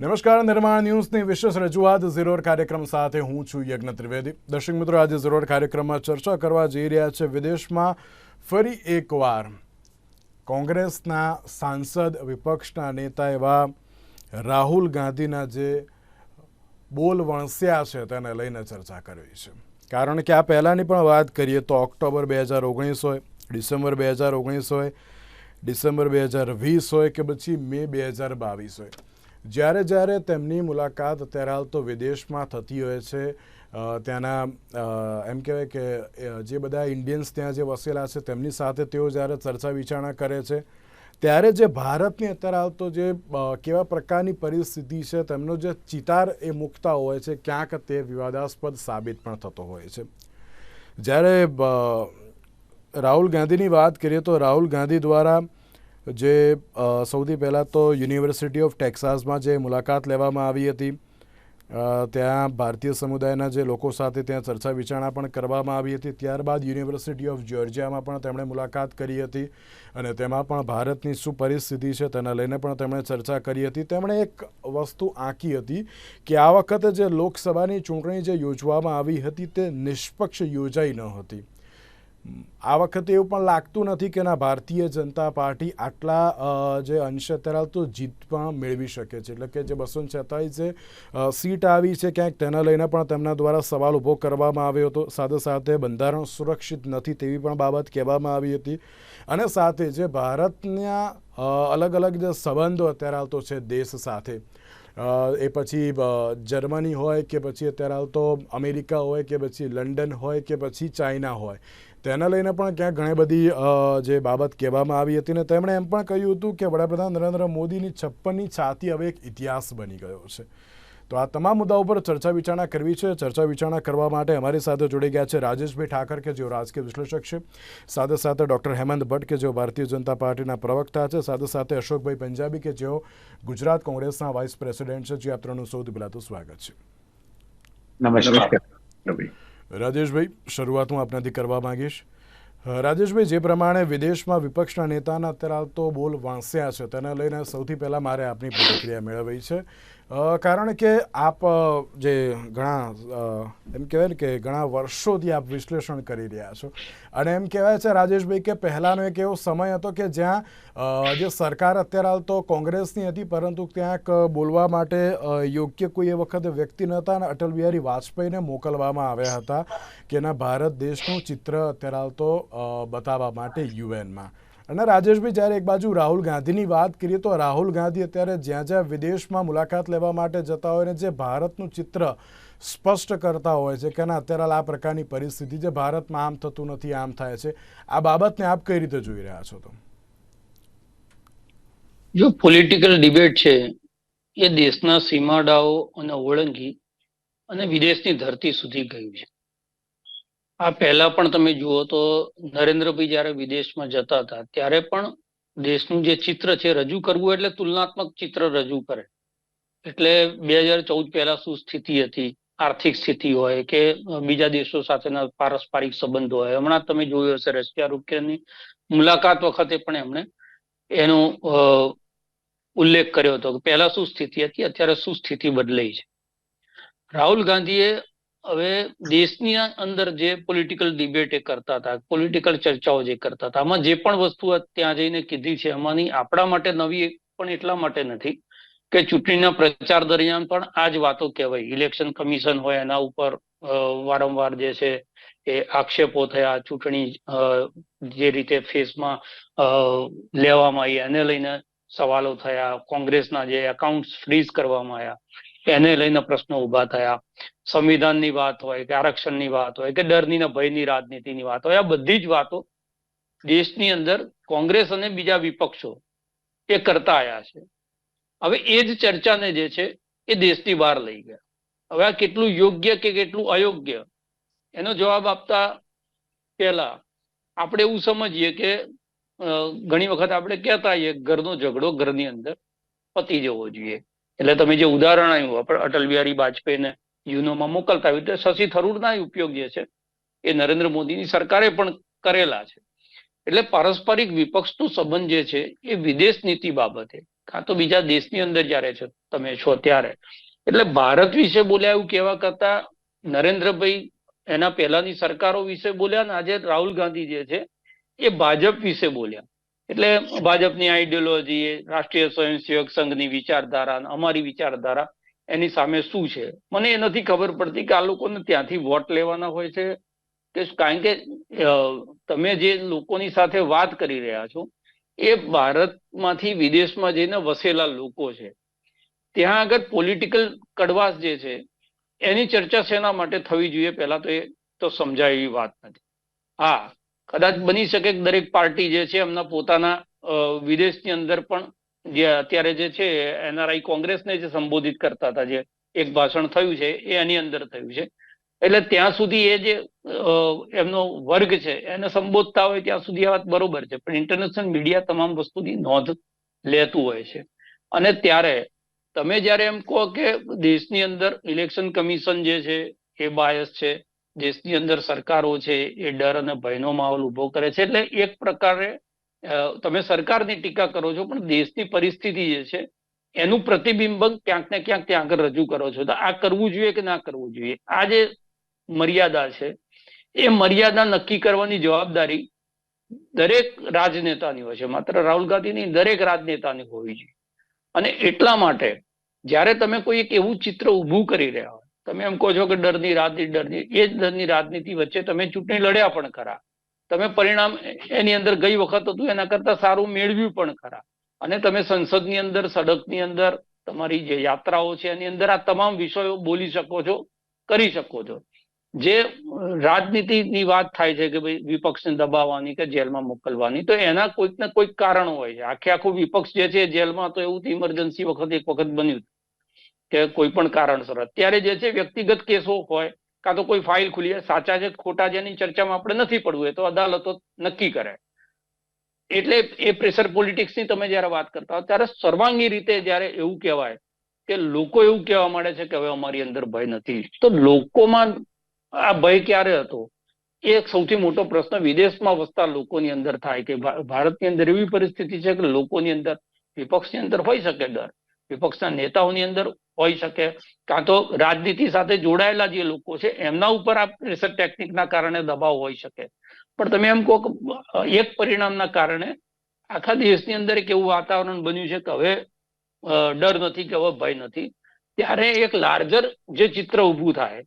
નમસ્કાર, નિર્માણ ન્યૂઝની વિશેષ રજૂઆત ઝીરોર કાર્યક્રમ સાથે હું છું યજ્ઞ ત્રિવેદી. દર્શક મિત્રો, આજે ઝીરોર કાર્યક્રમમાં ચર્ચા કરવા જઈ રહ્યા છે વિદેશમાં ફરી એકવાર કોંગ્રેસના સાંસદ વિપક્ષના નેતા એવા રાહુલ ગાંધીના જે બોલ વણસ્યા છે તેને લઈને ચર્ચા કરવી છે. કારણ કે આ પહેલાંની પણ વાત કરીએ તો ઓક્ટોબર બે હજાર ઓગણીસ હોય, ડિસેમ્બર બે હજાર ઓગણીસ હોય, ડિસેમ્બર બે હજાર વીસ હોય કે પછી મે બે હજાર બાવીસ હોય. જ્યારે જ્યારે તેમની મુલાકાત અત્યારે હાલ તો વિદેશમાં થતી હોય છે ત્યાંના એમ કહેવાય કે જે બધા ઇન્ડિયન્સ ત્યાં જે વસેલા છે, તેમની સાથે તેઓ જ્યારે ચર્ચા વિચારણા કરે છે, ત્યારે જે ભારતની અત્યારે હાલ તો જે કેવા પ્રકારની પરિસ્થિતિ છે, તેમનો જે ચિતાર એ મૂકતા હોય છે, ક્યાંક તે વિવાદાસ્પદ સાબિત પણ થતો હોય છે. જ્યારે રાહુલ ગાંધીની વાત કરીએ તો રાહુલ ગાંધી દ્વારા જે સૌથી પહેલાં તો યુનિવર્સિટી ઓફ ટેક્સાસમાં જે મુલાકાત લેવામાં આવી હતી ત્યાં ભારતીય સમુદાયના જે લોકો સાથે ત્યાં ચર્ચા વિચારણા પણ કરવામાં આવી હતી. ત્યારબાદ યુનિવર્સિટી ઓફ જ્યોર્જિયામાં પણ તેમણે મુલાકાત કરી હતી અને તેમાં પણ ભારતની શું પરિસ્થિતિ છે તેના લઈને પણ તેમણે ચર્ચા કરી હતી. તેમણે એક વસ્તુ આંકી હતી કે આ વખતે જે લોકસભાની ચૂંટણી જે યોજવામાં આવી હતી તે નિષ્પક્ષ યોજાઈ ન હતી. આ વખતે એવું પણ લાગતું નથી કે ના, ભારતીય જનતા પાર્ટી આટલા જે અંશે હાલ જીત પણ મેળવી શકે છે. એટલે કે જે બસો છેતાલીસ જે સીટ આવી છે ક્યાંક તેના લઈને પણ તેમના દ્વારા સવાલ ઊભો કરવામાં આવ્યો હતો. સાથે સાથે બંધારણ સુરક્ષિત નથી તેવી પણ બાબત કહેવામાં આવી હતી. અને સાથે જે ભારતના અલગ અલગ જે સંબંધો અત્યારે આવતો છે દેશ સાથે. એ પછી જર્મની હોય કે પછી અત્યારે હાલ તો અમેરિકા હોય કે પછી લંડન હોય કે પછી ચાઇના હોય. તેના લઈને પણ ક્યાંક ઘણી બધી જે બાબત કહેવામાં આવી હતી ને તેમણે એમ પણ કહ્યું હતું કે વડાપ્રધાન નરેન્દ્ર મોદીની છપ્પનની છાતી હવે એક ઇતિહાસ બની ગયો છે. તો આ તમામ મુદ્દાઓ પર ચર્ચા વિચારણા કરવી છે. ચર્ચા વિચારણા કરવા માટે અમારી સાથે જોડી ગયા છે રાજેશભાઈ ઠાકર કે જેઓ રાજકીય વિશ્લેષક છે. સાથે સાથે ડૉક્ટર હેમંત ભટ્ટ કે જેઓ ભારતીય જનતા પાર્ટીના પ્રવક્તા છે. સાથે સાથે અશોકભાઈ પંજાબી કે જેઓ ગુજરાત કોંગ્રેસના વાઇસ પ્રેસિડેન્ટ છે. જે આ ત્રણનું સૌથી પહેલાં તો સ્વાગત છે. નમસ્કાર. રાજેશભાઈ શરૂઆત હું આપનાથી કરવા માંગીશ. રાજેશભાઈ, જે પ્રમાણે વિદેશમાં વિપક્ષના નેતાના અત્યારે હાલ તો બોલ વાંસ્યા છે તેને લઈને સૌથી પહેલાં મારે આપની પ્રતિક્રિયા મેળવવી છે. કારણ કે આપ જે ઘણા એમ કહેવાય કે ઘણા વર્ષોથી આપ વિશ્લેષણ કરી રહ્યા છો. અને એમ કહેવાય છે રાજેશભાઈ કે પહેલાંનો એક એવો સમય હતો કે જ્યાં જે સરકાર અત્યારે હાલ તો કોંગ્રેસની હતી, પરંતુ ક્યાંક બોલવા માટે યોગ્ય કોઈ એ વખતે વ્યક્તિ નહોતા અને અટલ બિહારી વાજપેયીને મોકલવામાં આવ્યા હતા કે એના ભારત દેશનું ચિત્ર અત્યારે હાલ તો બતાવવા માટે યુએનમાં. અને રાજેશભાઈ, જ્યારે એક બાજુ રાહુલ ગાંધીની વાત કરીએ તો રાહુલ ગાંધી અત્યારે જ્યાં જ્યાં વિદેશમાં મુલાકાત લેવા માટે જતા હોય ને જે ભારતનું ચિત્ર સ્પષ્ટ કરતા હોય છે કે ના, અત્યારે આ પ્રકારની પરિસ્થિતિ જે ભારતમાં આમ થતું નથી, આમ થાય છે, આ બાબતને આપ કઈ રીતે જોઈ રહ્યા છો તો? જો પોલિટિકલ ડિબેટ છે, એ દેશના સીમાડાઓ અને ઓળંગી અને વિદેશની ધરતી સુધી ગયું છે. આ પહેલા પણ તમે જુઓ તો નરેન્દ્રભાઈ જ્યારે વિદેશમાં જતા હતા, ત્યારે પણ દેશનું જે ચિત્ર છે રજૂ કરવું એટલે તુલનાત્મક ચિત્ર રજૂ કરે. એટલે બે હજાર ચૌદ પહેલા શું સ્થિતિ હતી? આર્થિક સ્થિતિ હોય કે બીજા દેશો સાથેના પારસ્પરિક સંબંધો હોય? હમણાં તમે જોયું હશે રશિયા રૂપિયાની મુલાકાત વખતે પણ એમણે એનો ઉલ્લેખ કર્યો હતો કે પહેલા શું સ્થિતિ હતી? અત્યારે શું સ્થિતિ બદલાઈ છે? રાહુલ ગાંધીએ હવે દેશની અંદર જે પોલિટિકલ ડિબેટ એ કરતા હતા પોલિટિકલ ચર્ચાઓ જે કરતા હતા, આમાં જે પણ વસ્તુ ત્યાં જઈને કીધી છે એમાંની આપણા માટે નવી પણ એટલા માટે નથી કે ચૂંટણીના પ્રચાર દરમિયાન પણ આ જ વાતો કહેવાય. ઇલેક્શન કમિશન હોય એના ઉપર વારંવાર જે છે એ આક્ષેપો થયા, ચૂંટણી જે રીતે ફેસમાં લેવામાં આવી એને લઈને સવાલો થયા, કોંગ્રેસના જે એકાઉન્ટ ફ્રીઝ કરવામાં આવ્યા. એને લઈને પ્રશ્નો ઊભા થયા. સંવિધાનની વાત હોય કે આરક્ષણની વાત હોય કે ડરની ને ભયની રાજનીતિની વાત હોય, આ બધી જ વાતો દેશની અંદર કોંગ્રેસ અને બીજા વિપક્ષો એ કરતા આવ્યા છે. હવે એ જ ચર્ચાને જે છે એ દેશની બહાર લઈ ગયા. હવે આ કેટલું યોગ્ય કે કેટલું અયોગ્ય? એનો જવાબ આપતા પહેલા આપણે એવું સમજીએ કે ઘણી વખત આપણે કહેતા હોઈએ ઘરનો ઝઘડો ઘરની અંદર પતી જવો જોઈએ. એટલે તમે જે ઉદાહરણ આવ્યું અટલ બિહારી વાજપેયીને યુનોમાં મોકલતા હોય તો શશી થરૂરના ઉપયોગ જે છે, એ નરેન્દ્ર મોદીની સરકારે પણ કરેલા છે. એટલે પારસ્પરિક વિપક્ષનો સંબંધ જે છે, એ વિદેશ નીતિ બાબતે, કાં તો બીજા દેશની અંદર જ્યારે છો, તમે છો ત્યારે. એટલે ભારત વિશે બોલ્યા એવું કહેવા કરતા નરેન્દ્રભાઈ એના પહેલાની સરકારો વિશે બોલ્યા ને આજે રાહુલ ગાંધી જે છે, એ ભાજપ વિશે બોલ્યા. એટલે ભાજપની આઈડિયોલોજી રાષ્ટ્રીય સ્વયંસેવક સંઘની વિચારધારા અમારી વિચારધારા એની સામે શું છે? મને એ નથી ખબર પડતી કે આ લોકોને ત્યાંથી વોટ લેવાના હોય છે કે કારણ કે તમે જે લોકોની સાથે વાત કરી રહ્યા છો એ ભારતમાંથી વિદેશમાં જઈને વસેલા લોકો છે. ત્યાં આગળ પોલિટિકલ કડવાશ જે છે એની ચર્ચા શેના માટે થવી જોઈએ પહેલા તો એ તો સમજાય એવી વાત નથી. હા કદાચ બની શકે દરેક પાર્ટી જે છે એમના પોતાના વિદેશની અંદર પણ જે અત્યારે જે છે એનઆરઆઈ કોંગ્રેસને જે સંબોધિત કરતા હતા, જે એક ભાષણ થયું છે એ એની અંદર થયું છે. એટલે ત્યાં સુધી એ જે એમનો વર્ગ છે એને સંબોધતા હોય ત્યાં સુધી આ વાત બરોબર છે, પણ ઇન્ટરનેશનલ મીડિયા તમામ વસ્તુની નોંધ લેતું હોય છે. અને ત્યારે તમે જ્યારે એમ કહો કે દેશની અંદર ઇલેક્શન કમિશન જે છે એ બાયસ છે દેશની અંદર સરકારો છે, એ ડર અને ભયનો માહોલ ઊભો કરે છે. એટલે એક પ્રકારે તમે સરકારની ટીકા કરો છો, પણ દેશની પરિસ્થિતિ જે છે, એનું પ્રતિબિંબ ક્યાંક ને ક્યાંક ત્યાં આગળ રજૂ કરો છો. તો આ કરવું જોઈએ કે ના કરવું જોઈએ? આ જે મર્યાદા છે, એ મર્યાદા નક્કી કરવાની જવાબદારી દરેક રાજનેતાની હોય છે. માત્ર રાહુલ ગાંધીની દરેક રાજનેતાની હોવી જોઈએ. અને એટલા માટે, જ્યારે તમે કોઈ એક એવું ચિત્ર ઊભું કરી રહ્યા હોય તમે એમ કહો છો કે ડરની રાજનીતિ ડરની, એ જ ડરની રાજનીતિ વચ્ચે તમે ચૂંટણી લડ્યા પણ ખરા. તમે પરિણામ એની અંદર ગઈ વખત હતું, એના કરતા સારું મેળવ્યું પણ ખરા. અને તમે સંસદની અંદર, સડકની અંદર, તમારી જે યાત્રાઓ છે એની અંદર આ તમામ વિષયો બોલી શકો છો, કરી શકો છો. જે રાજનીતિની વાત થાય છે કે ભાઈ વિપક્ષને દબાવવાની કે જેલમાં મોકલવાની, તો એના કોઈક ને કોઈક કારણ હોય છે. આખે આખું વિપક્ષ જે છે જેલમાં, તો એવું ઇમરજન્સી વખત, એક વખત બન્યું કે કોઈ પણ કારણસર. અત્યારે જે છે વ્યક્તિગત કેસો હોય કાં તો કોઈ ફાઇલ ખુલી હોય, સાચા છે ખોટા છે ચર્ચામાં આપણે નથી પડવું એ તો અદાલતો નક્કી કરે. એટલે એ પ્રેશર પોલિટિક્સની તમે જ્યારે વાત કરતા હો ત્યારે સર્વાંગી રીતે જ્યારે એવું કહેવાય કે લોકો એવું કહેવા માંડે છે કે હવે અમારી અંદર ભય નથી. તો લોકોમાં આ ભય ક્યારે હતો? એ સૌથી મોટો પ્રશ્ન વિદેશમાં વસતા લોકોની અંદર થાય કે ભારતની અંદર એવી પરિસ્થિતિ છે કે લોકોની અંદર વિપક્ષની અંદર હોઈ શકે ડર. વિપક્ષના નેતાઓની અંદર હોઈ શકે. કાં તો રાજનીતિ સાથે જોડાયેલા જે લોકો છે, એમના ઉપર આ પ્રેશર ટેકનિકના કારણે દબાવ હોઈ શકે. પણ તમે એમ કહો એક પરિણામના કારણે આખા દેશની અંદર એક એવું વાતાવરણ બન્યું છે કે હવે ડર નથી કે હવે ભય નથી. ત્યારે એક લાર્જર જે ચિત્ર ઊભું થાય,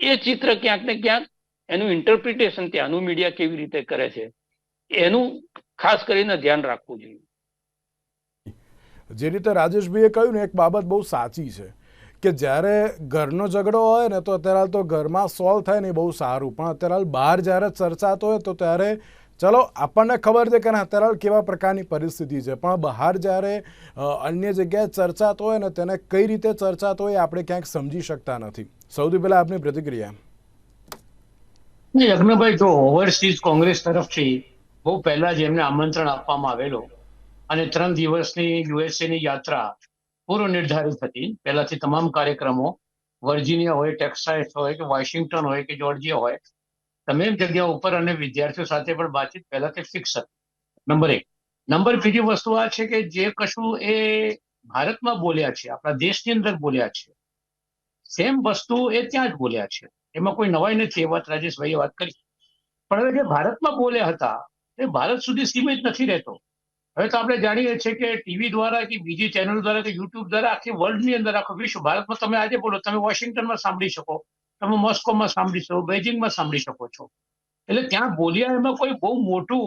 એ ચિત્ર ક્યાંક ને ક્યાંક એનું ઇન્ટરપ્રિટેશન ત્યાંનું મીડિયા કેવી રીતે કરે છે, એનું ખાસ કરીને ધ્યાન રાખવું જોઈએ. જે રીતે રાજેશભાઈએ કહ્યું ને, એક બાબત બહુ સાચી છે કે જ્યારે ઘરનો ઝઘડો હોય ને, તો અત્યારે તો ઘરમાં સોલ્વ થાય ને બહુ સારું. પણ અત્યારે બહાર જ્યારે ચર્ચાતો હોય, તો ત્યારે ચલો, આપણને ખબર છે કે અત્યારે કેવા પ્રકારની પરિસ્થિતિ છે. પણ બહાર જ્યારે અન્ય જગ્યાએ ચર્ચાતો હોય ને, તેને કઈ રીતે ચર્ચાતો હોય આપણે ક્યાંક સમજી શકતા નથી. સૌથી પહેલા આપની પ્રતિક્રિયા. યજ્ઞભાઈ જો ઓવરસીઝ કોંગ્રેસ તરફથી બહુ પહેલા જ એમને આમંત્રણ આપવામાં આવેલો. અને ત્રણ દિવસની યુએસએ ની યાત્રા પૂર્વ નિર્ધારિત હતી. પહેલાથી તમામ કાર્યક્રમો વર્જિનિયા હોય, ટેક્સાસ હોય કે વોશિંગ્ટન હોય કે જોર્જિયા હોય, તમામ જગ્યા ઉપર અને વિદ્યાર્થીઓ સાથે પણ વાતચીત પહેલાથી ફિક્સ હતી. નંબર એક. નંબર બીજી વસ્તુ આ છે કે જે કશું એ ભારતમાં બોલ્યા છે, આપણા દેશની અંદર બોલ્યા છે, સેમ વસ્તુ એ ત્યાં જ બોલ્યા છે. એમાં કોઈ નવાઈ નથી, એ વાત રાજેશભાઈએ વાત કરી. પણ હવે જે ભારતમાં બોલ્યા હતા, એ ભારત સુધી સીમિત નથી રહેતો. હવે તો આપણે જાણીએ છીએ કે ટીવી દ્વારા કે બીજી ચેનલ દ્વારા કે યુટ્યુબ દ્વારા આખી વર્લ્ડની અંદર, આખો વિશ્વ, ભારતમાં તમે આજે બોલો, તમે વોશિંગ્ટનમાં સાંભળી શકો, તમે મોસ્કોમાં સાંભળી શકો, બેઇજિંગમાં સાંભળી શકો છો. એટલે ત્યાં બોલ્યા એમાં કોઈ બહુ મોટું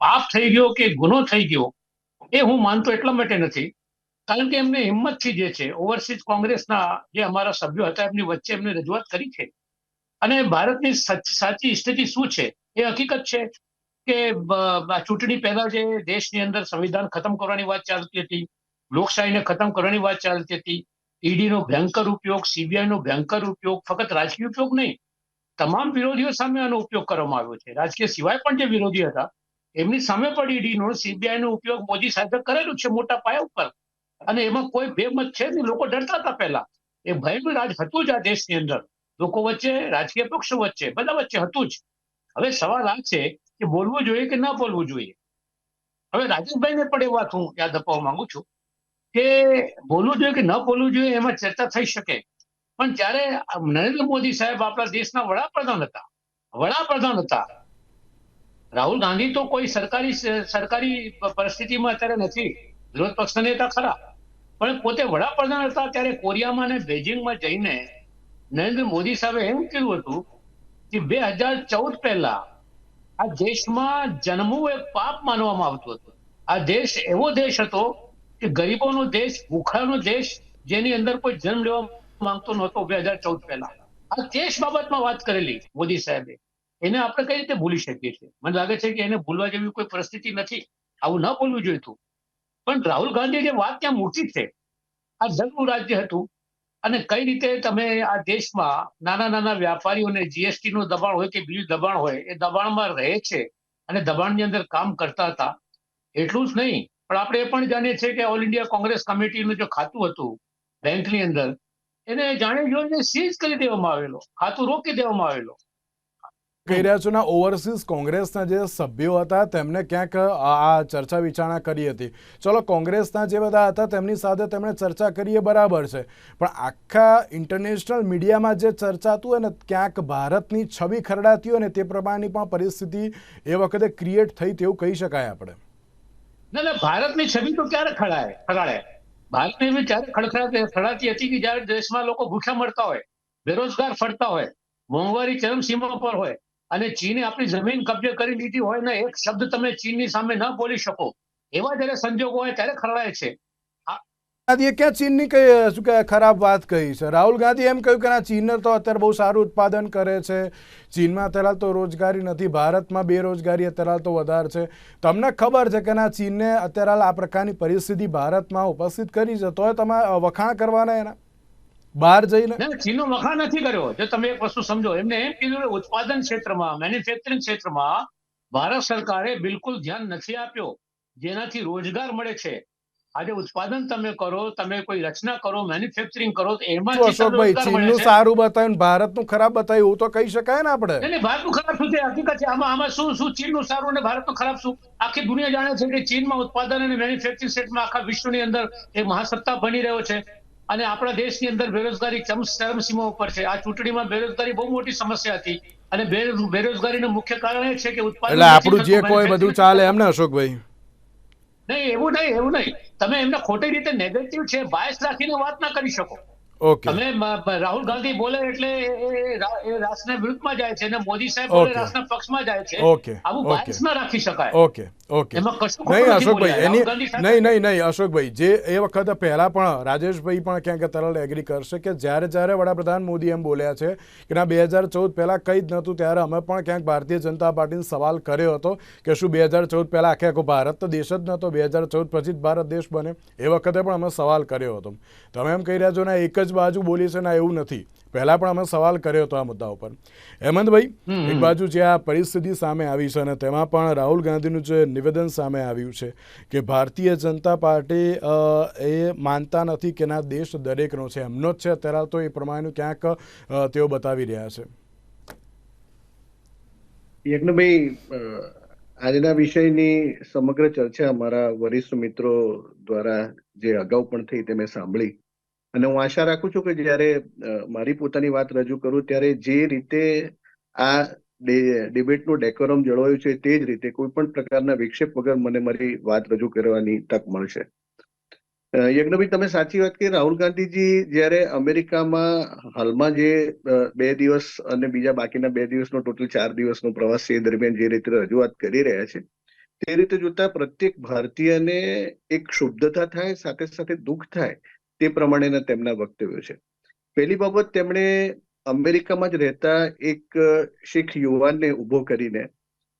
પાપ થઈ ગયો કે ગુનો થઈ ગયો, એ હું માનતો એટલા માટે નથી. કારણ કે એમને હિંમતથી જે છે ઓવરસીઝ કોંગ્રેસના જે અમારા સભ્યો હતા, એમની વચ્ચે એમને રજૂઆત કરી છે. અને ભારતની સાચી સ્થિતિ શું છે, એ હકીકત છે. કે ચૂંટણી પહેલા જે દેશની અંદર સંવિધાન ખતમ કરવાની વાત ચાલતી હતી, લોકશાહીને ખતમ કરવાની વાત ચાલતી હતી ઈડી નો ભયંકર ઉપયોગ સીબીઆઈ નો ભયંકર ઉપયોગ, ફક્ત રાજકીય ઉપયોગ નહીં, તમામ વિરોધીઓ સામે આનો ઉપયોગ કરવામાં આવ્યો છે. રાજકીય સિવાય પણ જે વિરોધી હતા, એમની સામે પણ ઈડી નો સીબીઆઈ નો ઉપયોગ મોદી સાહેબે કરેલું છે મોટા પાયા ઉપર. અને એમાં કોઈ બેમત છે નહીં, લોકો ડરતા હતા પહેલા. એ ભયનું રાજ હતું જ આ દેશની અંદર. લોકો વચ્ચે, રાજકીય પક્ષો વચ્ચે, બધા વચ્ચે હતું જ. હવે સવાલ આ છે કે બોલવું જોઈએ કે ન બોલવું જોઈએ? હવે રાજેશભાઈને પણ એ વાત હું યાદ અપાવવા માંગુ છું કે બોલવું જોઈએ કે ન બોલવું જોઈએ એમાં ચર્ચા થઈ શકે. પણ જ્યારે નરેન્દ્ર મોદી સાહેબ આપણા દેશના વડાપ્રધાન હતા વડાપ્રધાન હતા, રાહુલ ગાંધી તો કોઈ સરકારી સરકારી પરિસ્થિતિમાં અત્યારે નથી. વિરોધ પક્ષના નેતા ખરા. પણ પોતે વડાપ્રધાન હતા ત્યારે કોરિયામાં અને બેઇજિંગમાં જઈને નરેન્દ્ર મોદી સાહેબે એમ કીધું હતું કે બે હજાર ચૌદ પહેલા આ દેશમાં જન્મવું એક પાપ માનવામાં આવતું હતું. આ દેશ એવો દેશ હતો કે ગરીબોનો દેશ ભૂખાનો દેશ, જેની અંદર કોઈ જન્મ લેવા માંગતો નહોતો બે હજાર ચૌદ પહેલા. આ દેશ બાબતમાં વાત કરેલી મોદી સાહેબે. એને આપણે કઈ રીતે ભૂલી શકીએ છીએ? મને લાગે છે કે એને ભૂલવા જેવી કોઈ પરિસ્થિતિ નથી. આવું ન બોલવું જોઈતું પણ રાહુલ ગાંધી જે વાત ત્યાં મૂકી છે, આ જગનું રાજ્ય હતું. અને કઈ રીતે તમે આ દેશમાં નાના નાના વ્યાપારીઓને જીએસટી નું દબાણ હોય કે બીજું દબાણ હોય, એ દબાણમાં રહે છે અને દબાણની અંદર કામ કરતા હતા, એટલું જ નહીં. પણ આપણે એ પણ જાણીએ છીએ કે ઓલ ઇન્ડિયા કોંગ્રેસ કમિટીનું જે ખાતું હતું, બેંકની અંદર, એને જાણે જોઈને સીઝ કરી દેવામાં આવેલો, ખાતું રોકી દેવામાં આવેલો. કહી રહ્યા છો, ને ઓવરસીઝ કોંગ્રેસના જે સભ્યો હતા, તેમને ક્યાંક આ ચર્ચા વિચારણા કરી હતી. ચલો, કોંગ્રેસના જે બધા હતા, તેમની સાથે તેમણે ચર્ચા કરી એ બરાબર છે. પણ આખા ઇન્ટરનેશનલ મીડિયામાં જે ચર્ચાતું હોય ને ક્યાંક ભારતની છબી ખરડાતી હોય ને, તે પ્રમાણની પણ પરિસ્થિતિ એ વખતે ક્રિએટ થઈ તેવું કહી શકાય આપણે. ના ના, ભારતની છબી તો ક્યારે ખડાય? ખડાડે ભારતની એવી ત્યારે ખડખડાતી ખડાતી હતી કે જ્યારે દેશમાં લોકો ભૂખ્યા મળતા હોય, બેરોજગાર ફરતા હોય, મોંઘવારી ચરમસીમા પર હોય અને ચીને આપણી જમીન કબજે કરી લીધી હોય ને એક શબ્દ તમે ચીનની સામે ન બોલી શકો. એવા જ્યારે સંજોગો હોય ત્યારે ખરડાય છે. ગાંધીએ ક્યાં ચીનની કઈ શું કહે ખરાબ વાત કહી છે? રાહુલ ગાંધી એમ કહ્યું કે ના ચીન તો અત્યારે બહુ સારું ઉત્પાદન કરે છે. ચીનમાં અત્યારે તો રોજગારી નથી. ભારતમાં બેરોજગારી અત્યારે તો વધારે છે. તમને ખબર છે કે ના, ચીનને અત્યારે આ પ્રકારની પરિસ્થિતિ ભારતમાં ઉપસ્થિત કરી છે. તોય તમે વખાણ કરવાના એના? બહાર જઈને ના ચીનનો વખાણ નથી કર્યો. જો તમે એક વસ્તુ સમજો એમને એમ કીધું કે ઉત્પાદન ક્ષેત્રમાં મેન્યુફેક્ચરિંગ ક્ષેત્રમાં ભારત સરકારે બિલકુલ ધ્યાન નથી આપ્યો. જેનાથી રોજગાર મળે છે. આજે ઉત્પાદન તમે કરો તમે કોઈ રચના કરો મેન્યુફેક્ચરિંગ કરો તો શું અશોકભાઈ ચીનનું સારું બતાવ્યું ભારતનું ખરાબ બતાવ્યું એવું તો કહી શકાય ને આપણે? નહીં, ભારતનું ખરાબ શું છે? હકીકત છે આમાં આમાં શું શું ચીનનું સારું અને ભારતનું ખરાબ શું? આખી દુનિયા જાણે છે કે ચીનમાં ઉત્પાદન અને મેન્યુફેક્ચરિંગ સેટમાં આખા વિશ્વની અંદર એક મહાસત્તા બની રહ્યો છે. અને આપણા દેશની અંદર બેરોજગારી ચમ ચરમસીમા ઉપર છે. આ ચૂંટણીમાં બેરોજગારી બહુ મોટી સમસ્યા હતી. અને બેરોજગારીનું મુખ્ય કારણ એ છે કે ઉત્પાદન એટલે આપણું જે કોઈ બધું ચાલે એમ ને અશોકભાઈ? નહીં એવું નહીં એવું નહીં. તમે એમને ખોટી રીતે નેગેટિવ છે બાયસ રાખીને વાત ના કરી શકો. ઓકે તમે રાહુલ ગાંધી બોલે એટલે એ- રાષ્ટ્રના વિરુદ્ધમાં જાય છે અને મોદી સાહેબ બોલે રાષ્ટ્રના પક્ષમાં જાય છે. ઓકે આવું ઓકે રાખી શકાય. ઓકે ઓકે એમાં કશું નહીં અશોકભાઈ એની નહીં નહીં નહીં અશોકભાઈ જે એ વખતે પહેલાં પણ રાજેશભાઈ પણ ક્યાંક તરલ એગ્રી કરશે કે જ્યારે જ્યારે વડાપ્રધાન મોદી એમ બોલ્યા છે કે ના બે હજાર ચૌદ પહેલાં કંઈ જ નહોતું ત્યારે અમે પણ ક્યાંક ભારતીય જનતા પાર્ટીને સવાલ કર્યો હતો કે શું બે હજાર ચૌદ પહેલાં આખે આખો ભારત તો દેશ જ નહોતો બે હજાર ચૌદ પછી જ ભારત દેશ બને એ વખતે પણ અમે સવાલ કર્યો હતો. તમે એમ કહી રહ્યા છો ને એક જ બાજુ બોલી છે ને એવું નથી. પહેલાં પણ અમે સવાલ કર્યો હતો આ મુદ્દા ઉપર. હેમંતભાઈ હમ, એક બાજુ જે આ પરિસ્થિતિ સામે આવી છે અને તેમાં પણ રાહુલ ગાંધીનું જે નિવેદન સામે આવ્યું છે કે ભારતીય જનતા પાર્ટી એ માનતા નથી કે ના દેશ દરેકનો છે. એમનો જ છે. અત્યારે તો એ પ્રમાણેનું ક્યાંક તેઓ બતાવી રહ્યા છે. યજ્ઞભાઈ આજના વિષયની સમગ્ર ચર્ચા અમારા વરિષ્ઠ મિત્રો દ્વારા જે અગાઉ પણ થઈ તે મેં સાંભળી. અને હું આશા રાખું છું કે જ્યારે મારી પોતાની વાત રજૂ કરું ત્યારે જે રીતે આ ડિબેટનું ડેકોરમ જળવાયું છે તે જ રીતે કોઈ પણ પ્રકારના વિક્ષેપ વગર મને મારી વાત રજૂ કરવાની તક મળશે. યજ્ઞભાઈ, તમે સાચી વાત કરી. રાહુલ ગાંધીજી જ્યારે અમેરિકામાં હાલમાં જે બે દિવસ અને બીજા બાકીના બે દિવસનો ટોટલ ચાર દિવસનો પ્રવાસ છે એ દરમિયાન જે રીતે રજૂઆત કરી રહ્યા છે, તે રીતે જોતા પ્રત્યેક ભારતીયને એક શુદ્ધતા થાય, સાથે સાથે દુઃખ થાય તે પ્રમાણેના તેમના વક્તવ્યો છે. પહેલી બાબત તેમણે અમેરિકામાં જ રહેતા એક શીખ યુવાનને ઊભો કરીને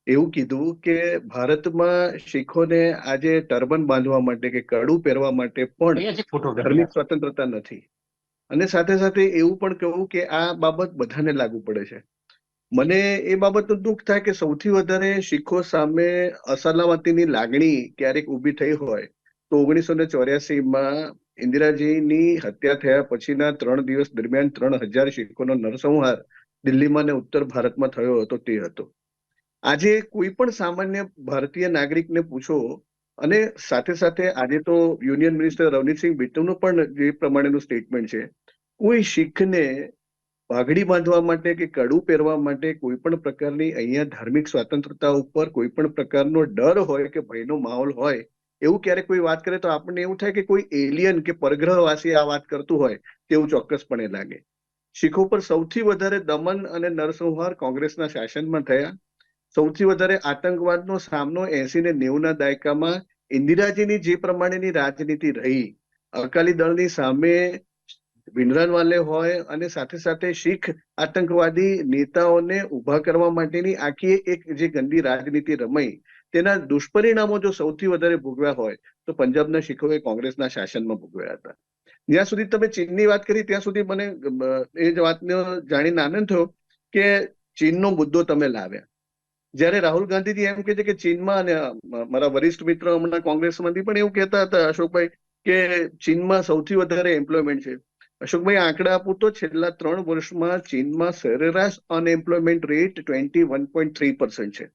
એવું કીધું કે ભારતમાં શીખોને આજે ટર્બન બાંધવા માટે કે કડું પહેરવા માટે પણ ધાર્મિક સ્વતંત્રતા નથી. અને સાથે સાથે એવું પણ કહું કે આ બાબત બધાને લાગુ પડે છે. મને એ બાબતનું દુઃખ થાય કે સૌથી વધારે શીખો સામે અસલામતીની લાગણી ક્યારેક ઊભી થઈ હોય તો ઓગણીસો ને ચોર્યાસીમાં ઇન્દિરાજીની હત્યા થયા પછીના ત્રણ દિવસ દરમિયાન ત્રણ હજાર શીખોનો નરસંહાર દિલ્હીમાં ને ઉત્તર ભારતમાં થયો હતો તે હતો. આજે કોઈ પણ સામાન્ય ભારતીય નાગરિકને પૂછો અને સાથે સાથે આજે તો યુનિયન મિનિસ્ટર રવનીતસિંહ બિટ્ટુનું પણ જે પ્રમાણેનું સ્ટેટમેન્ટ છે, કોઈ શીખને પાઘડી બાંધવા માટે કે કડું પહેરવા માટે કોઈ પણ પ્રકારની અહીંયા ધાર્મિક સ્વતંત્રતા ઉપર કોઈ પણ પ્રકારનો ડર હોય કે ભયનો માહોલ હોય એવું ક્યારેક કોઈ વાત કરે તો આપણને એવું થાય કે કોઈ એલિયન કે પરગ્રહવાસી આ વાત કરતું હોય તેવું ચોક્કસપણે લાગે. શીખો પર સૌથી વધારે દમન અને નરસંહાર કોંગ્રેસના શાસનમાં થયા. સૌથી વધારે આતંકવાદનો સામનો એસી ને નેવુંના દાયકામાં ઇન્દિરાજીની જે પ્રમાણેની રાજનીતિ રહી. અકાલી દળની સામે ભીંડરાનવાલે હોય અને સાથે સાથે શીખ આતંકવાદી નેતાઓને ઊભા કરવા માટેની આખી એક જે ગંદી રાજનીતિ રમાઈ તેના દુષ્પરિણામો જો સૌથી વધારે ભોગવ્યા હોય, તો પંજાબના શીખોએ કોંગ્રેસના શાસનમાં ભોગવ્યા હતા. જ્યાં સુધી તમે ચીનની વાત કરી, ત્યાં સુધી મને એ જ વાતનો જાણીને આનંદ થયો કે ચીનનો મુદ્દો તમે લાવ્યા. જ્યારે રાહુલ ગાંધીજી એમ કે છે કે ચીનમાં અને મારા વરિષ્ઠ મિત્ર હમણાં કોંગ્રેસમાંથી પણ એવું કહેતા હતા, અશોકભાઈ, કે ચીનમાં સૌથી વધારે એમ્પ્લોયમેન્ટ છે. અશોકભાઈ, આંકડા આપું તો છેલ્લા ત્રણ વર્ષમાં ચીનમાં સરેરાશ unemployment rate twenty one point three percent છે.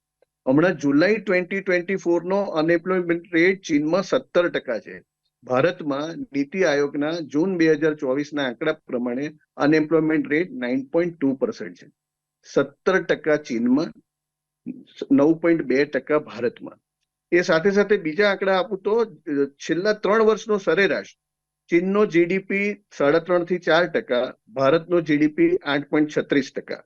હમણાં જુલાઈ ટ્વેન્ટી ટ્વેન્ટી ફોર નો અનએમ્પ્લોયમેન્ટ રેટ ચીનમાં સત્તર ટકા છે. ભારતમાં નીતિ આયોગના જૂન બે હજાર ચોવીસના આંકડા પ્રમાણે unemployment rate nine point two percent છે. સત્તર ટકા ચીનમાં, નવ પોઈન્ટ બે ટકા ભારતમાં. એ સાથે સાથે બીજા આંકડા આપું તો, છેલ્લા ત્રણ વર્ષનો સરેરાશ, ચીનનો જીડીપી સાડા ત્રણથી ચાર ટકા, ભારતનો જીડીપી આઠ પોઈન્ટ છત્રીસ ટકા.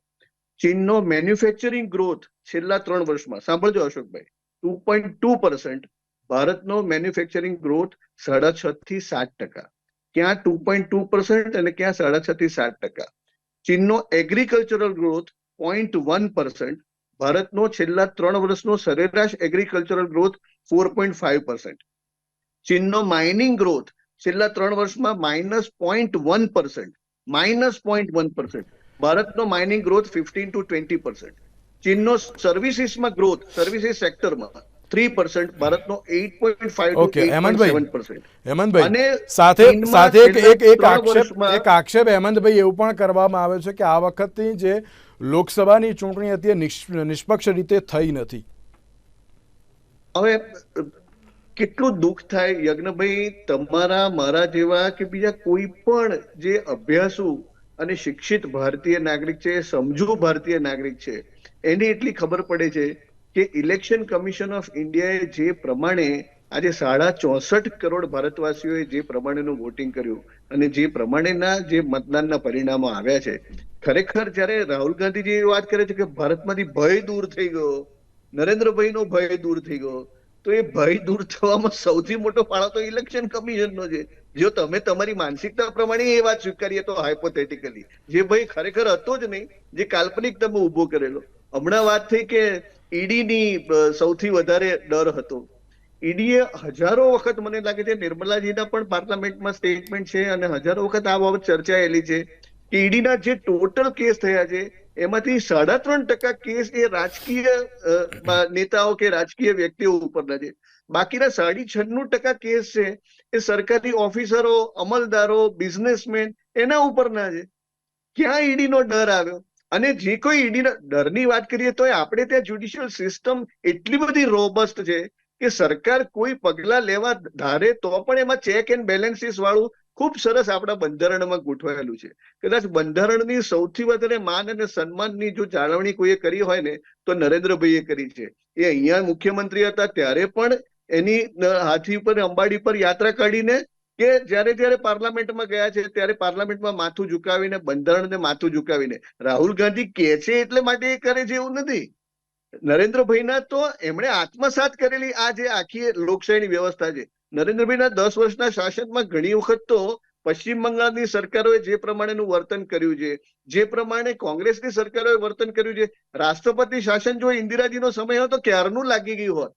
ચીનનો મેન્યુફેક્ચરિંગ ગ્રોથ છેલ્લા ત્રણ વર્ષમાં, સાંભળજો અશોકભાઈ ટુ પોઈન્ટ ટુ પર્સન્ટ ભારતનો મેન્યુફેક્ચરિંગ ગ્રોથ સાડા છ થી સાત ટકા. ક્યાં ટુ પોઈન્ટ ટુ પર્સન્ટ અને ક્યાં સાડા છ થી સાત ટકા? ચીનનો agricultural growth point one percent ભારતનો છેલ્લા ત્રણ વર્ષનો સરેરાશ agricultural growth four point five percent ચીનનો માઇનિંગ ગ્રોથ છેલ્લા ત્રણ વર્ષમાં minus point one percent minus point one percent ભારતનો mining growth fifteen to twenty percent ચીનનો સર્વિસીસમાં ગ્રોથ સર્વિસીસ સેક્ટરમાં થ્રી પર્સન્ટ ભારતનો એઇટ પોઈન્ટ ફાઈવ ઓકે હેમંતભાઈ. પર્સન્ટ હેમંતભાઈ અને સાથે સાથે એક એક એક આક્ષેપ એક આક્ષેપ હેમંતભાઈ એવું પણ કરવામાં આવે છે કે આ વખતની જે લોકસભાની ચૂંટણી હતી એ નિષ્પક્ષ રીતે થઈ નથી હવે કેટલું દુઃખ થાય યજ્ઞભાઈ તમારા મારા જેવા કે બીજા કોઈ પણ જે અભ્યાસુ અને શિક્ષિત ભારતીય નાગરિક છે, સમજુ ભારતીય નાગરિક છે, એને એટલી ખબર પડે છે કે ઇલેક્શન કમિશન ઓફ ઇન્ડિયાએ જે પ્રમાણે આજે સાડા ચોસઠ કરોડ ભારતવાસીઓએ જે પ્રમાણેનું વોટિંગ કર્યું અને જે પ્રમાણેના જે મતદાનના પરિણામો આવ્યા છે, ખરેખર જ્યારે રાહુલ ગાંધીજી એ વાત કરે છે કે ભારતમાંથી ભય દૂર થઈ ગયો, નરેન્દ્રભાઈનો ભય દૂર થઈ ગયો, તો એ ભય દૂર થવામાં સૌથી મોટો ફાળો તો ઇલેક્શન કમિશનનો છે. જો તમે તમારી માનસિકતા પ્રમાણે એ વાત સ્વીકારીએ તો હાઇપોથેટિકલી જે ભાઈ ખરેખર હતો જ નહીં, જે કાલ્પનિક તમે ઊભો કરેલો. હમણાં વાત થઈ કે ઈડીની સૌથી વધારે ડર હતો. ઈડીએ હજારો વખત મને લાગે છે નિર્મલાજીના પણ પાર્લામેન્ટમાં સ્ટેટમેન્ટ છે અને હજારો વખત આ બાબત ચર્ચાયેલી છે કે ઈડીના જે ટોટલ કેસ થયા છે, એમાંથી સાડા ત્રણ ટકા કેસ એ રાજકીય નેતાઓ કે રાજકીય વ્યક્તિઓ ઉપરના છે. બાકીના સાડી છન્નું ટકા કેસ છે, એ સરકારી ઓફિસરો, અમલદારો, બિઝનેસમેન, એના ઉપરના છે. ક્યાં ઈડીનો ડર આવ્યો? અને જે કોઈ ઈડીના, ડરની વાત કરીએ તો આપણે ત્યાં જ્યુડિશિયલ સિસ્ટમ એટલી બધી રોબસ્ટ છે કે સરકાર કોઈ પગલા લેવા ધારે તો પણ એમાં ચેક એન્ડ બેલેન્સીસ વાળું ખૂબ સરસ આપણા બંધારણમાં ગોઠવાયેલું છે. કદાચ બંધારણની સૌથી વધારે માન અને સન્માનની જો જાળવણી કોઈએ કરી હોય ને, તો નરેન્દ્રભાઈએ કરી છે. એ અહીંયા મુખ્યમંત્રી હતા, ત્યારે પણ એની હાથી પર અંબાડી પર યાત્રા કાઢીને કે જ્યારે જ્યારે પાર્લામેન્ટમાં ગયા છે, ત્યારે પાર્લામેન્ટમાં માથું ઝુકાવીને, બંધારણને માથું ઝુકાવીને. રાહુલ ગાંધી કે છે એટલે માટે એ કરે છે એવું નથી. નરેન્દ્રભાઈના તો એમણે આત્મસાત કરેલી આ જે આખી લોકશાહીની વ્યવસ્થા છે. નરેન્દ્રભાઈના દસ વર્ષના શાસનમાં ઘણી વખત તો પશ્ચિમ બંગાળની સરકારોએ જે પ્રમાણેનું વર્તન કર્યું છે, જે પ્રમાણે કોંગ્રેસની સરકારોએ વર્તન કર્યું છે. રાષ્ટ્રપતિ શાસન જો ઇન્દિરાજીનો સમય હતો, ક્યારનું લાગી ગયું હોત?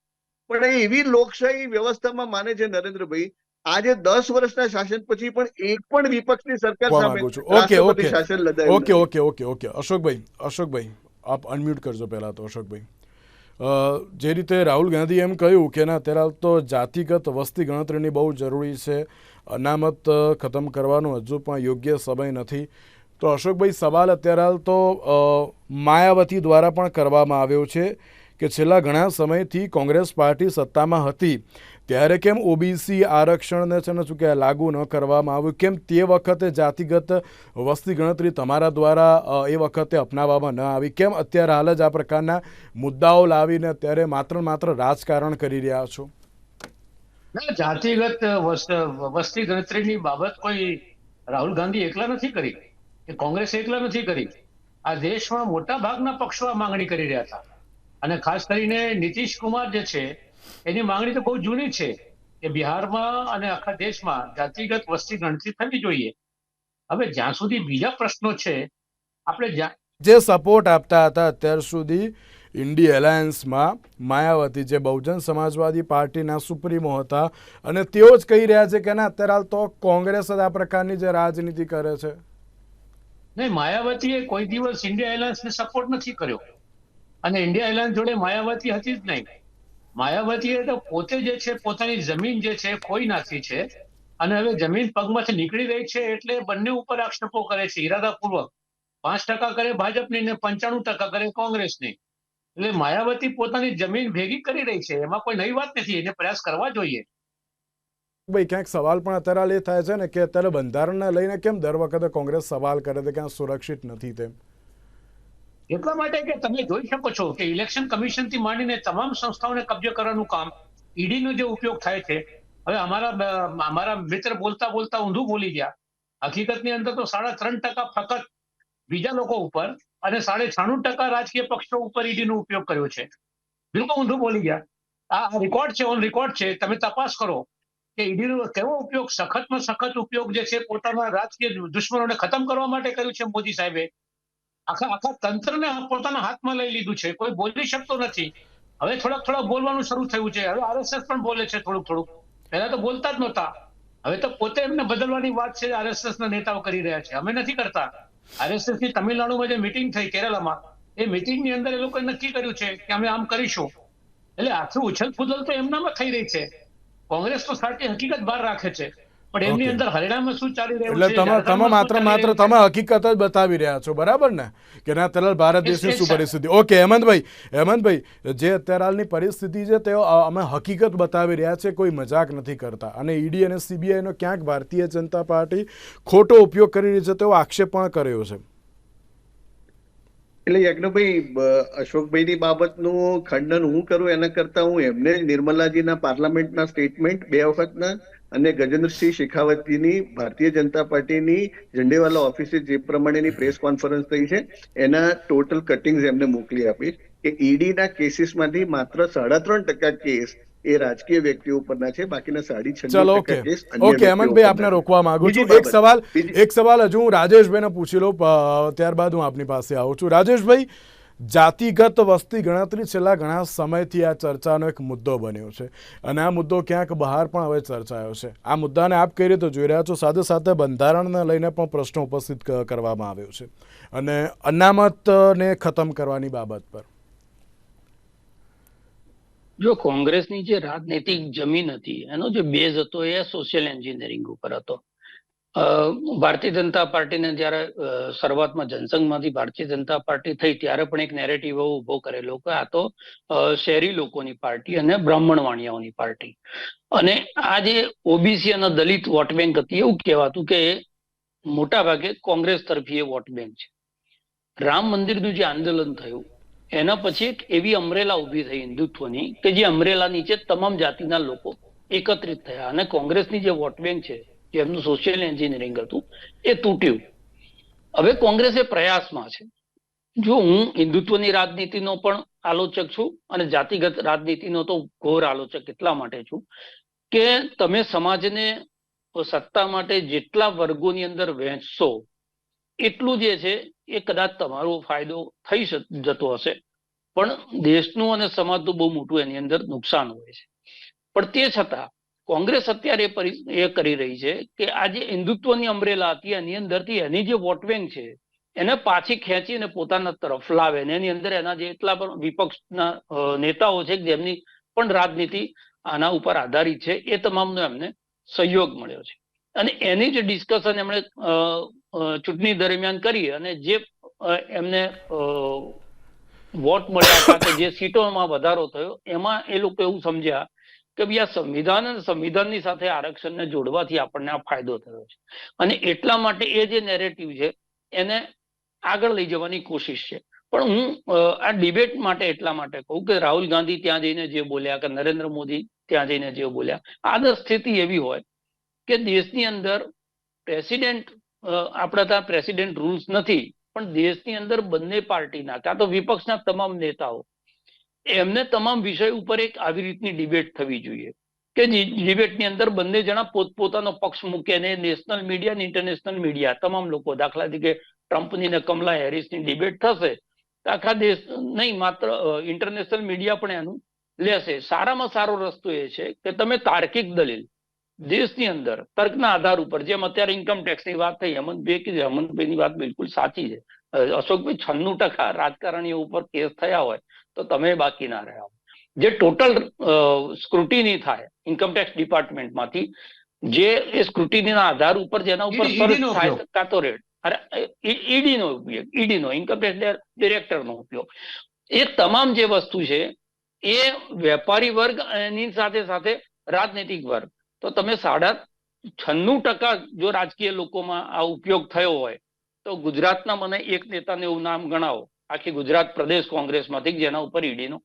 પણ એવી લોકશાહી વ્યવસ્થામાં માને છે નરેન્દ્રભાઈ આજે દસ વર્ષના શાસન પછી પણ એક પણ વિપક્ષની સરકાર સામે ઓકે ઓકે. શાસન લદાય ઓકે ઓકે ઓકે ઓકે. અશોકભાઈ અશોકભાઈ આપ અનમ્યુટ કરજો પહેલા તો અશોકભાઈ. અ, જે રીતે રાહુલ ગાંધી એમ કહ્યું કે ના અત્યારે તો જાતિગત વસ્તી ગણતરીની બહુ જરૂરી છે અનામત ખતમ કરવાનો હજુ પણ યોગ્ય સમય નથી. તો અશોકભાઈ સવાલ અત્યારે હાલ તો માયાવતી દ્વારા પણ કરવામાં આવ્યો છે. કે છેલ્લા ઘણા સમયથી કોંગ્રેસ પાર્ટી સત્તામાં હતી. ત્યારે કેમ ઓબીસી આરક્ષણને છે ને શું લાગુ ન કરવામાં આવ્યું? કેમ તે વખતે જાતિગત વસ્તી ગણતરી તમારા દ્વારા એ વખતે અપનાવવામાં ન આવી? કેમ અત્યારે હાલ જ આ પ્રકારના મુદ્દાઓ લાવીને અત્યારે માત્ર માત્ર રાજકારણ કરી રહ્યા છો? ના, જાતિગત વસ્તી ગણતરીની બાબત કોઈ રાહુલ ગાંધી એકલા નથી કરી. કે કોંગ્રેસ એકલા નથી કરી. આ દેશમાં મોટા ભાગના પક્ષો આ માંગણી કરી રહ્યા હતા. અને ખાસ કરીને નીતિશ કુમાર જે છે એની માંગણી તો બહુ જૂની છે કે બિહારમાં અને આખા દેશમાં જાતિગત વસ્તી ગણતરી થવી જોઈએ. હવે જ્યાં સુધી બીજા પ્રશ્નો છે આપણે જે સપોર્ટ આપતા હતા અત્યાર સુધી ઇન્ડી એલાયન્સમાં માયાવતી જે બહુજન સમાજવાદી પાર્ટીના સુપ્રીમો હતા અને તેઓ જ કહી રહ્યા છે કે ના અત્યારે હાલ તો કોંગ્રેસ જ આ પ્રકારની જે રાજનીતિ કરે છે. નહીં માયાવતીએ કોઈ દિવસ ઇન્ડિયા એલાયન્સને સપોર્ટ નથી કર્યો. અને ઇન્ડિયા એરલાઇન્સ જોડે માયાવતી હતી જ નહીં. માયાવતીએ તો પોતે જે છે, પોતાની જમીન જે છે, ખોઈ નાખી છે અને હવે જમીન પગમાંથી નીકળી રહી છે એટલે બંને ઉપર આક્ષેપો કરે છે, ઈરાદાપૂર્વક. પાંચ ટકા કરે ભાજપની ને પંચાણું ટકા કરે કોંગ્રેસની. એટલે માયાવતી પોતાની જમીન ભેગી કરી રહી છે, એમાં કોઈ નવી વાત નથી, એને પ્રયાસ કરવા જોઈએ. ભાઈ, ક્યાંક સવાલ પણ અત્યારે એ થાય છે ને કે અત્યારે બંધારણને લઈને કેમ દર વખતે કોંગ્રેસ સવાલ કરે છે કે આ સુરક્ષિત નથી તેમ? એટલા માટે કે તમે જોઈ શકો છો કે ઇલેક્શન કમિશનથી માંડીને તમામ સંસ્થાઓને કબજે કરવાનું કામ ઈડી નો જે ઉપયોગ થાય છે. હવે અમારા અમારા મિત્ર બોલતા બોલતા ઊંધું બોલી ગયા. હકીકતની અંદર તો સાડા ત્રણ ટકા ફક્ત બીજા લોકો ઉપર અને સાડે છાણું ટકા રાજકીય પક્ષો ઉપર ઈડી નો ઉપયોગ કર્યો છે. બિલકુલ ઊંધું બોલી ગયા. આ રેકોર્ડ છે ઓન રેકોર્ડ છે. તમે તપાસ કરો કે ઈડીનો કેવો ઉપયોગ, સખતમાં સખત ઉપયોગ જે છે, પોતાના રાજકીય દુશ્મનોને ખતમ કરવા માટે કર્યું છે મોદી સાહેબે? આખા આખા તંત્રને પોતાના હાથમાં લઈ લીધું છે. કોઈ બોલી શકતો નથી. હવે થોડાક થોડાક બોલવાનું શરૂ થયું છે. હવે આરએસએસ પણ બોલે છે થોડુંક થોડુંક. પહેલા તો બોલતા જ નહોતા. હવે તો પોતે એમને બદલવાની વાત છે. આરએસએસ ના નેતાઓ કરી રહ્યા છે. અમે નથી કરતા. આરએસએસની તમિલનાડુમાં જે મિટિંગ થઈ કેરળમાં, એ મિટિંગની અંદર એ લોકોએ નક્કી કર્યું છે કે અમે આમ કરીશું. એટલે આખી ઉછલ ફૂદલ તો એમનામાં થઈ રહી છે. કોંગ્રેસ તો સાચી હકીકત બહાર રાખે છે. પણ એમની અંદર હરિયાણામાં શું ચાલી રહ્યું એટલે તમે તમે માત્ર માત્ર તમે હકીકત જ બતાવી રહ્યા છો બરાબર ને? કે ના અત્યારે ભારત દેશની શું પરિસ્થિતિ? ઓકે હેમંતભાઈ હેમંતભાઈ જે અત્યારે હાલની પરિસ્થિતિ છે તેઓ અમે હકીકત બતાવી રહ્યા છે કોઈ મજાક નથી કરતા. અને ઈડી અને સીબીઆઈનો નો ક્યાંક ભારતીય જનતા પાર્ટી ખોટો ઉપયોગ કરી રહી છે તેવો આક્ષેપ પણ કર્યો છે. એટલે યજ્ઞભાઈ અશોકભાઈની બાબતનું ખંડન હું કરું એના કરતા હું એમને જ નિર્મલાજીના પાર્લામેન્ટના સ્ટેટમેન્ટ બે વખતના અને ગજેન્દ્રસિંહ શેખાવતીની ભારતીય જનતા પાર્ટીની ઝંડેવાલા ઓફિસે જે પ્રમાણેની પ્રેસ કોન્ફરન્સ થઈ છે એના ટોટલ કટિંગ્સ એમને મોકલી આપી કે ઈડીના કેસીસમાંથી માત્ર સાડા ત્રણ ટકા કેસ એ રાજકીય વ્યક્તિઓ ઉપરના છે બાકીના સાડી ચલો ઓકે. ઓકે હેમંતભાઈ આપને રોકવા માંગુ છું. એક સવાલ એક સવાલ હજુ હું રાજેશભાઈને પૂછી લઉં ત્યારબાદ હું આપની પાસે આવું છું. રાજેશભાઈ જાતિગત વસ્તી ગણતરી છેલ્લા ઘણા સમયથી આ ચર્ચાનો એક મુદ્દો બન્યો છે. અને આ મુદ્દો ક્યાંક બહાર પણ હવે ચર્ચાયો છે. આ મુદ્દાને આપ કઈ રીતે જોઈ રહ્યા છો? સાથે સાથે બંધારણને લઈને પણ પ્રશ્નો ઉપસ્થિત કરવામાં આવ્યો છે. અને અનામતને ખતમ કરવાની બાબત પર. જો કોંગ્રેસની જે રાજનૈતિક જમીન હતી, એનો જે બેઝ હતો એ સોશિયલ એન્જિનિયરિંગ ઉપર હતો. ભારતીય જનતા પાર્ટીને જ્યારે શરૂઆતમાં જનસંઘમાંથી ભારતીય જનતા પાર્ટી થઈ ત્યારે પણ એક નેરેટિવ ઊભો કરેલો કે આ તો શહેરી લોકોની પાર્ટી અને બ્રાહ્મણ વાણિયાઓની પાર્ટી. અને આ જે ઓબીસી અને દલિત વોટ બેંક હતી એવું કહેવાતું કે મોટા ભાગે કોંગ્રેસ તરફી એ વોટ બેંક છે. રામ મંદિરનું જે આંદોલન થયું, એના પછી એક એવી અમરેલા ઊભી થઈ હિન્દુત્વની કે જે અમરેલા નીચે તમામ જાતિના લોકો એકત્રિત થયા અને કોંગ્રેસની જે વોટ બેંક છે જે સોશિયલ એન્જિનિયરિંગ હતું, એ તૂટ્યું. હવે કોંગ્રેસ પ્રયાસમાં છે. જો હું હિન્દુત્વની રાજનીતિનો પણ આલોચક છું અને જાતિગત રાજનીતિનો તો ઘોર આલોચક એટલા માટે છું કે તમે સમાજને સત્તા માટે જેટલા વર્ગોની અંદર વહેંચશો, એટલું જે છે એ કદાચ તમારો ફાયદો થઈ જતો હશે. પણ દેશનું અને સમાજનું બહુ મોટું એની અંદર નુકસાન હોય છે. પણ તે છતાં કોંગ્રેસ અત્યારે એ કરી રહી છે કે આ જે હિન્દુત્વની અમરેલા હતી, એની અંદરથી એની જે વોટ બેંક છે, એને પાછી ખેંચીને પોતાના તરફ લાવે ને એની અંદર એના જેટલા પણ વિપક્ષના નેતાઓ છે, જેમની પણ રાજનીતિ આના ઉપર આધારિત છે, એ તમામનો એમને સહયોગ મળ્યો છે. અને એની જે ડિસ્કશન એમણે ચૂંટણી દરમિયાન કરી અને જે એમને વોટ મળ્યા હતા કે જે સીટોમાં વધારો થયો, એમાં એ લોકો એવું સમજ્યા કે ભાઈ આ સંવિધાન અને સંવિધાનની સાથે આરક્ષણને જોડવાથી આપણને આ ફાયદો થયો છે. અને એટલા માટે એ જે નેરેટિવ છે, એને આગળ લઈ જવાની કોશિશ છે. પણ હું આ ડિબેટ માટે એટલા માટે કહું કે રાહુલ ગાંધી ત્યાં જઈને જે બોલ્યા કે નરેન્દ્ર મોદી ત્યાં જઈને જે બોલ્યા, આદર્શ સ્થિતિ એવી હોય કે દેશની અંદર પ્રેસિડેન્ટ આપણા ત્યાં પ્રેસિડેન્ટ રૂલ્સ નથી, પણ દેશની અંદર બંને પાર્ટીના, કાં તો વિપક્ષના તમામ નેતાઓ એમને તમામ વિષય ઉપર એક આવી રીતની ડિબેટ થવી જોઈએ. કે ડિબેટની અંદર બંને જણા પોતપોતાનો પક્ષ મૂકે અને નેશનલ મીડિયા ઇન્ટરનેશનલ મીડિયા તમામ લોકો. દાખલા તરીકે ટ્રમ્પની ને કમલા હેરિસની ડિબેટ થશે આખા દેશ નહીં, માત્ર ઇન્ટરનેશનલ મીડિયા પણ એનું લેશે. સારામાં સારો રસ્તો એ છે કે તમે તાર્કિક દલીલ દેશની અંદર તર્કના આધાર ઉપર, જેમ અત્યારે ઇન્કમ ટેક્સની વાત થઈ હેમંતભાઈ કે હેમંતભાઈની વાત બિલકુલ સાચી છે. અશોકભાઈ છન્નું ટકા રાજકારણીઓ ઉપર કેસ થયા હોય તો તમે બાકી ના રહ્યા જે ટોટલ સ્ક્રુટિની થાય ઇન્કમ ટેક્સ ડિપાર્ટમેન્ટમાંથી જે એ સ્ક્રુટિનીના આધાર ઉપર જેના ઉપર ED થાય ઉપયોગ. કાં તો રેડ. અરે ઈડીનો ઉપયોગ ઈડીનો ઇન્કમ ટેક્સ ડિરેક્ટર ઉપયોગ. એ તમામ જે વસ્તુ છે એ વેપારી વર્ગ એની સાથે સાથે રાજનૈતિક વર્ગ. તો તમે સાડા છન્નું ટકા જો રાજકીય લોકોમાં આ ઉપયોગ થયો હોય તો ગુજરાતના મને એક નેતાને એવું નામ ગણાવો. આખી ગુજરાત પ્રદેશ કોંગ્રેસમાંથી જેના ઉપર ઈડીનો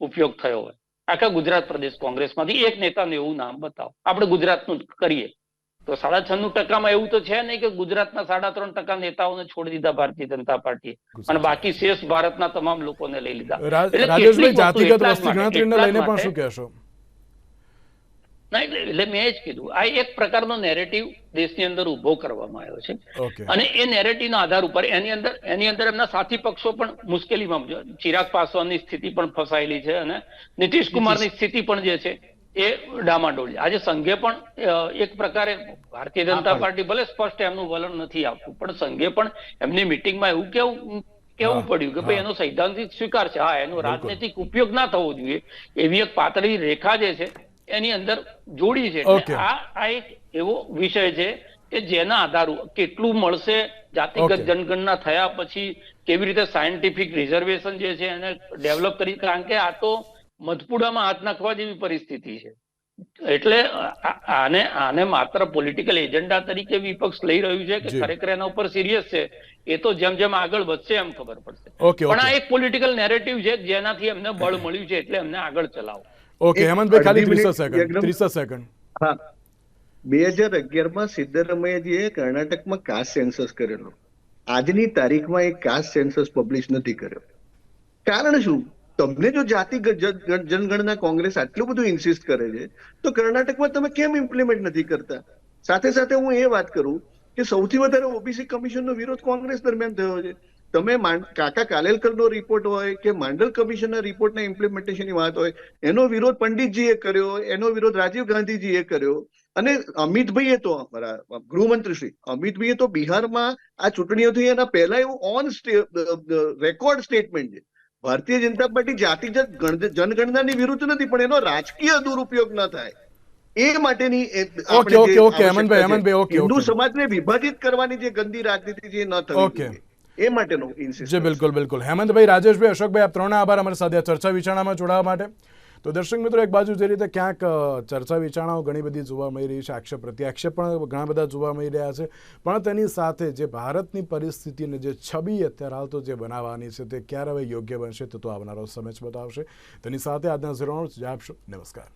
ઉપયોગ થયો હોય. આખા ગુજરાત પ્રદેશ કોંગ્રેસમાંથી એક નેતાને એવું નામ બતાવો. આપણે ગુજરાતનું કરીએ. તો સાડા છન્નું ટકામાં એવું તો છે નહીં કે ગુજરાતના સાડા ત્રણ ટકા નેતાઓને છોડી દીધા ભારતીય જનતા પાર્ટીએ. અને બાકી શેષ ભારતના તમામ લોકોને લઈ લીધા. રાજેશભાઈ જાતિગત વસ્તી ગણતરીને લઈને પણ શું કહેશો? ના એટલે એટલે મેં જ કીધું આ એક પ્રકારનો નેરેટિવ દેશની અંદર ઊભો કરવામાં આવ્યો છે. અને એ નેરેટિવના આધાર ઉપર એની અંદર એની અંદર એમના સાથી પક્ષો પણ મુશ્કેલીમાં ચિરાગ પાસવાનની સ્થિતિ પણ ફસાયેલી છે અને નીતિશ કુમારની સ્થિતિ પણ જે છે એ ડામાડોળ આજે સંઘે પણ એક પ્રકારે ભારતીય જનતા પાર્ટી ભલે સ્પષ્ટ એમનું વલણ નથી આપતું પણ સંઘે પણ એમની મિટિંગમાં એવું કેવું કેવું પડ્યું કે ભાઈ એનો સૈદ્ધાંતિક સ્વીકાર છે. હા એનો રાજનૈતિક ઉપયોગ ના થવો જોઈએ. એવી એક પાતળી રેખા જે છે એની અંદર જોડી છે. આ આ એક એવો વિષય છે કે જેના આધાર કેટલું મળશે જાતિગત. જનગણના થયા પછી કેવી રીતે સાયન્ટિફિક રિઝર્વેશન જે છે એને ડેવલપ કરી કારણ કે આ તો મધપુડામાં હાથ નાખવા જેવી પરિસ્થિતિ છે. એટલે આને આને માત્ર પોલિટિકલ એજન્ડા તરીકે વિપક્ષ લઈ રહ્યું છે કે ખરેખર એના ઉપર સિરિયસ છે. એ તો જેમ જેમ આગળ વધશે એમ ખબર પડશે. પણ આ એક પોલિટિકલ નેરેટિવ છે જેનાથી એમને બળ મળ્યું છે એટલે એમને આગળ ચલાવો. ઓકે હેમંતભાઈ ખાલી અડધી ત્રીસ મિનિટ સેકન્ડ યજ્ઞ- ત્રીસ સેકન્ડ. હા. બે હજાર અગિયારમાં સિદ્ધરામૈયાજીએ કર્ણાટકમાં કાસ્ટ સેન્સસ કરેલો. આજની તારીખમાં એક કાસ્ટ સેન્સસ પબ્લિશ નથી કર્યો. કારણ શું? તમને જો જાતિ જનગણના કોંગ્રેસ આટલું બધું ઇન્સિસ્ટ કરે છે તો કર્ણાટકમાં તમે કેમ ઇમ્પ્લિમેન્ટ નથી કરતા? સાથે સાથે હું એ વાત કરું કે સૌથી વધારે ઓબીસી કમિશનનો વિરોધ કોંગ્રેસ દરમિયાન થયો છે. તમે કાકા કાલેલકરનો રિપોર્ટ હોય કે માંડલ કમિશનના રિપોર્ટના ઇમ્પ્લિમેન્ટેશનની વાત હોય એનો વિરોધ પંડિતજીએ કર્યો એનો વિરોધ રાજીવ ગાંધીજીએ કર્યો અને અમિતભાઈએ તો અમારા ગૃહમંત્રીશ્રી અમિતભાઈએ તો બિહારમાં આ ચૂંટણીઓ થઈ એના પહેલા એવું ઓન રેકોર્ડ સ્ટેટમેન્ટ છે. ભારતીય જનતા પાર્ટી જાતિગત ગણ- જનગણનાની વિરુદ્ધ નથી પણ એનો રાજકીય દુરુપયોગ ન થાય. એ માટેની ઓકે ઓકે, જે ઓકે, હેમંતભાઈ, હેમંતભાઈ, ઓકે, હિન્દુ સમાજને વિભાજિત કરવાની જે ગંદી રાજનીતિ છે એ ન થવી ઓકે. એ માટેનો insistence જે બિલકુલ બિલકુલ. હેમંતભાઈ રાજેશભાઈ અશોકભાઈ આપ ત્રણ આભાર. અમારી સાથે ચર્ચા વિચારણામાં જોડાવા માટે. તો દર્શક મિત્રો એક બાજુ જે રીતે ક્યાંક ચર્ચા વિચારણાઓ ઘણી બધી જોવા મળી રહી છે આક્ષેપ પ્રત્યાક્ષેપ પણ ઘણા બધા જોવા મળી રહ્યા છે. પણ તેની સાથે જે ભારતની પરિસ્થિતિને જે છબી અત્યારે હાલ તો જે બનાવવાની છે તે ક્યારે હવે યોગ્ય બનશે તે તો આવનારો સમય જ બતાવશે. તેની સાથે આજના ઝીરો જાપશો નમસ્કાર.